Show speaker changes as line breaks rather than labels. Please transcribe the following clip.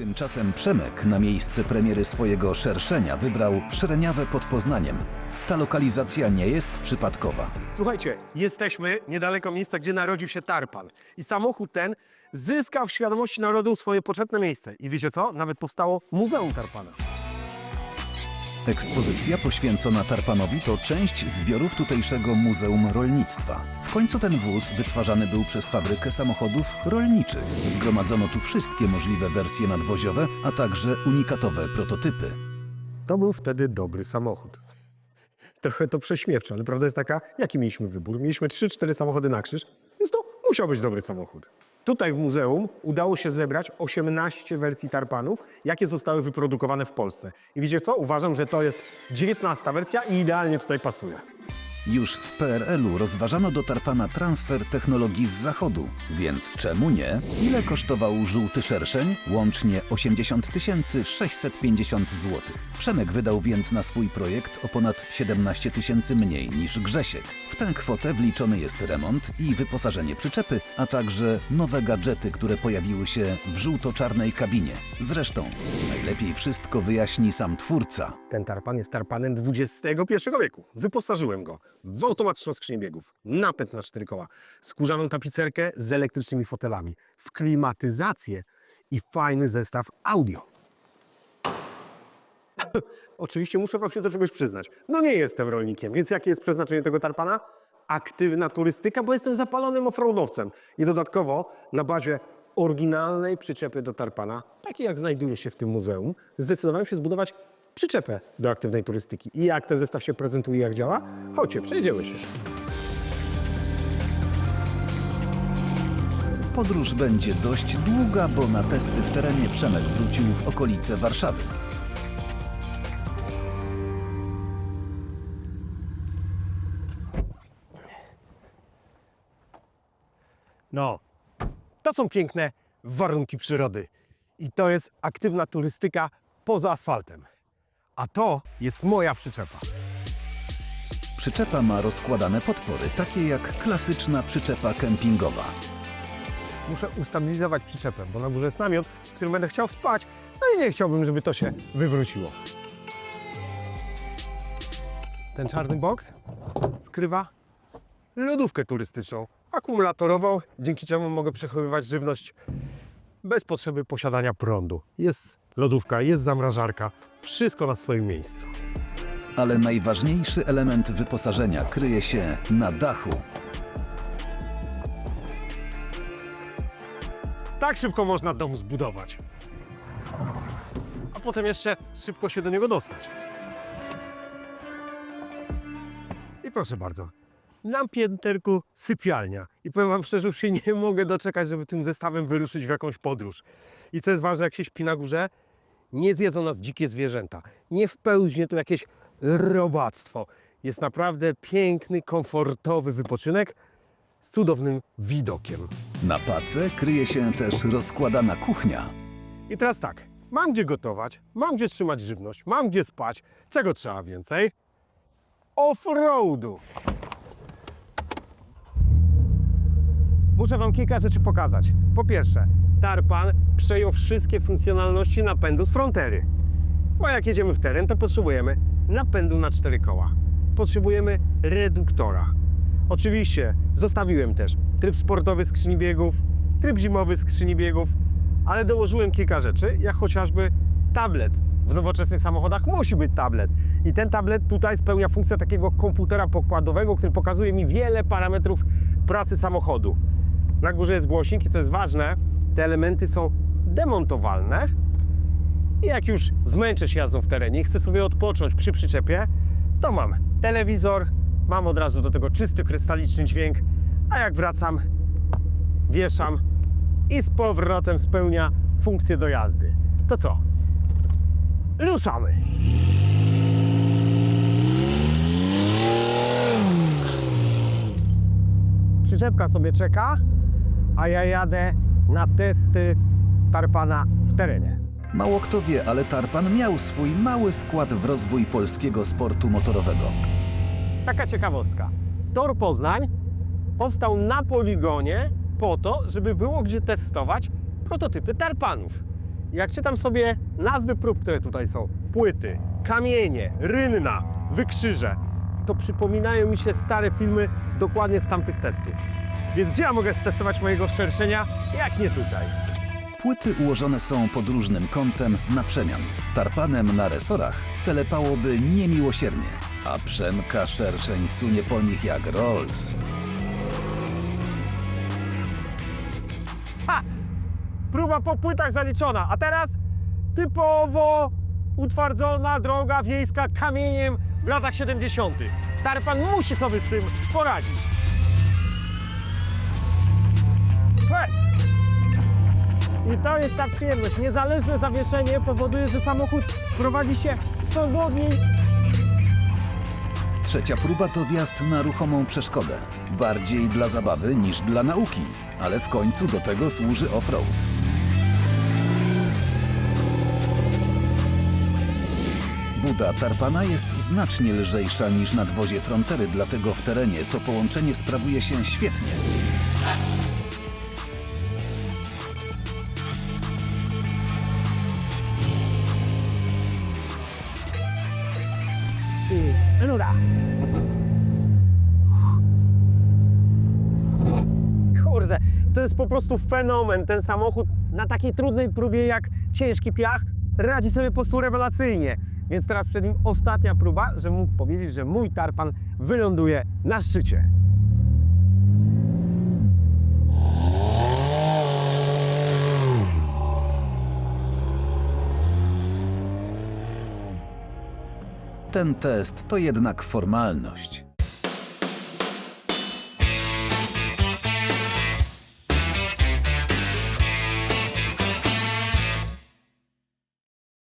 Tymczasem Przemek na miejsce premiery swojego szerszenia wybrał Szreniawę pod Poznaniem. Ta lokalizacja nie jest przypadkowa.
Słuchajcie, jesteśmy niedaleko miejsca, gdzie narodził się Tarpan. I samochód ten zyskał w świadomości narodu swoje poczetne miejsce. I wiecie co? Nawet powstało Muzeum Tarpana.
Ekspozycja poświęcona Tarpanowi to część zbiorów tutejszego Muzeum Rolnictwa. W końcu ten wóz wytwarzany był przez fabrykę samochodów rolniczych. Zgromadzono tu wszystkie możliwe wersje nadwoziowe, a także unikatowe prototypy.
To był wtedy dobry samochód. Trochę to prześmiewcze, ale prawda jest taka, jaki mieliśmy wybór? Mieliśmy 3-4 samochody na krzyż, więc to musiał być dobry samochód. Tutaj w muzeum udało się zebrać 18 wersji tarpanów, jakie zostały wyprodukowane w Polsce. I wiecie co? Uważam, że to jest 19 wersja i idealnie tutaj pasuje.
Już w PRL-u rozważano do Tarpana transfer technologii z zachodu, więc czemu nie? Ile kosztował żółty szerszeń? Łącznie 80 650 zł. Przemek wydał więc na swój projekt o ponad 17 tysięcy mniej niż Grzesiek. W tę kwotę wliczony jest remont i wyposażenie przyczepy, a także nowe gadżety, które pojawiły się w żółto-czarnej kabinie. Zresztą najlepiej wszystko wyjaśni sam twórca.
Ten tarpan jest tarpanem XXI wieku. Wyposażyłem go w automatyczną skrzynię biegów, napęd na cztery koła, skórzaną tapicerkę z elektrycznymi fotelami, w klimatyzację i fajny zestaw audio. Oczywiście muszę wam się do czegoś przyznać. No nie jestem rolnikiem, więc jakie jest przeznaczenie tego tarpana? Aktywna turystyka, bo jestem zapalonym offroadowcem. I dodatkowo na bazie oryginalnej przyczepy do tarpana, takiej jak znajduje się w tym muzeum, zdecydowałem się zbudować przyczepę do aktywnej turystyki. I jak ten zestaw się prezentuje, jak działa? Chodźcie, przejdziemy się.
Podróż będzie dość długa, bo na testy w terenie Przemek wrócił w okolice Warszawy.
No, to są piękne warunki przyrody. I to jest aktywna turystyka poza asfaltem. A to jest moja przyczepa.
Przyczepa ma rozkładane podpory, takie jak klasyczna przyczepa kempingowa.
Muszę ustabilizować przyczepę, bo na górze jest namiot, w którym będę chciał spać, no i nie chciałbym, żeby to się wywróciło. Ten czarny boks skrywa lodówkę turystyczną, akumulatorową, dzięki czemu mogę przechowywać żywność bez potrzeby posiadania prądu. Jest lodówka, jest zamrażarka, wszystko na swoim miejscu.
Ale najważniejszy element wyposażenia kryje się na dachu.
Tak szybko można dom zbudować. A potem jeszcze szybko się do niego dostać. I proszę bardzo, na pięterku sypialnia. I powiem wam szczerze, już się nie mogę doczekać, żeby tym zestawem wyruszyć w jakąś podróż. I co jest ważne, jak się śpi na górze, nie zjedzą nas dzikie zwierzęta. Nie wpełźnie tu jakieś robactwo. Jest naprawdę piękny, komfortowy wypoczynek z cudownym widokiem.
Na pace kryje się też rozkładana kuchnia.
I teraz tak, mam gdzie gotować, mam gdzie trzymać żywność, mam gdzie spać. Czego trzeba więcej? Offroadu. Muszę Wam kilka rzeczy pokazać. Po pierwsze, Tarpan przejął wszystkie funkcjonalności napędu z frontery. Bo jak jedziemy w teren, to potrzebujemy napędu na cztery koła. Potrzebujemy reduktora. Oczywiście zostawiłem też tryb sportowy skrzyni biegów, tryb zimowy skrzyni biegów, ale dołożyłem kilka rzeczy, jak chociażby tablet. W nowoczesnych samochodach musi być tablet. I ten tablet tutaj spełnia funkcję takiego komputera pokładowego, który pokazuje mi wiele parametrów pracy samochodu. Na górze jest głośnik i co jest ważne, te elementy są demontowalne. I jak już zmęczę się jazdą w terenie chcę sobie odpocząć przy przyczepie, to mam telewizor, mam od razu do tego czysty, krystaliczny dźwięk, a jak wracam, wieszam i z powrotem spełnia funkcję do jazdy. To co? Ruszamy! Przyczepka sobie czeka, a ja jadę na testy tarpana w terenie.
Mało kto wie, ale Tarpan miał swój mały wkład w rozwój polskiego sportu motorowego.
Taka ciekawostka. Tor Poznań powstał na poligonie po to, żeby było gdzie testować prototypy tarpanów. jak czytam sobie nazwy prób, które tutaj są, płyty, kamienie, rynna, wykrzyże, to przypominają mi się stare filmy dokładnie z tamtych testów. Więc gdzie ja mogę stestować mojego szerszenia, jak nie tutaj?
Płyty ułożone są pod różnym kątem na przemian. Tarpanem na resorach telepałoby niemiłosiernie, a Przemka szerszeń sunie po nich jak Rolls.
Ha! Próba po płytach zaliczona, a teraz typowo utwardzona droga wiejska kamieniem w latach 70. Tarpan musi sobie z tym poradzić. I to jest ta przyjemność. Niezależne zawieszenie powoduje, że samochód prowadzi się swobodniej.
Trzecia próba to wjazd na ruchomą przeszkodę. Bardziej dla zabawy niż dla nauki, ale w końcu do tego służy offroad. Buda Tarpana jest znacznie lżejsza niż nadwozie Frontery, dlatego w terenie to połączenie sprawuje się świetnie.
Rura. Kurde, to jest po prostu fenomen. Ten samochód na takiej trudnej próbie jak ciężki piach radzi sobie po prostu rewelacyjnie. Więc teraz przed nim ostatnia próba, żeby mógł powiedzieć, że mój tarpan wyląduje na szczycie.
Ten test to jednak formalność.